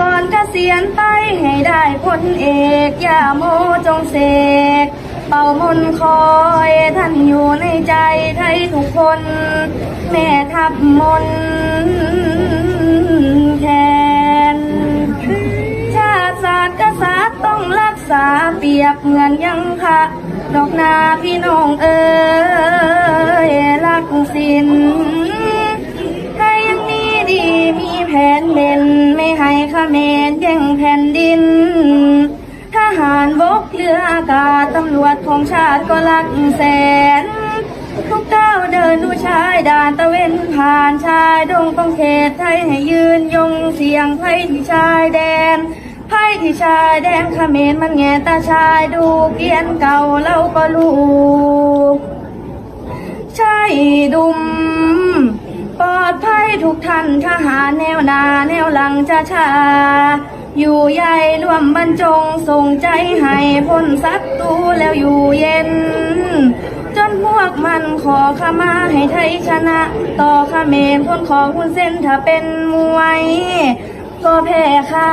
ก่อนเกษียณไปให้ได้พลเอกอย่าโมจงเสกเป่ามนคอยท่านอยู่ในใจไทยทุกคน แม่ทับมนแทน ชาติศาสตร์กษัตริย์ต้องรักษาเปรียบเหมือนยังค่ะดอกนาพี่น้องเอ๋ยรักสินไทยยังมีดีมีแผนเด่นไม่ ให้เขมรแย่งแผ่นดิน ทหารบกเรืออากาศตำรวจของชาติก็รักแสน ทุกก้าวเดินดูชายด่านตะเวนผ่านชายดงต้องเขตไทยให้ยืนยงเสียงไพ่ที่ชายแดนไพ่ที่ชายแดนเขมรมันแงตาชายดูเกียนเก่าเราก็รู้ใช่ดุม ทุกท่านทหารแนวหนาแนวหลังจะชา อยู่ใหญ่ร่วมบรรจงส่งใจให้พ้นศัตรูแล้วอยู่เย็น จนพวกมันขอขมาให้ไทยชนะ ต่อเขมรพ้นของคุณเส้นถ้าเป็นมวย ก็แพ้ค่า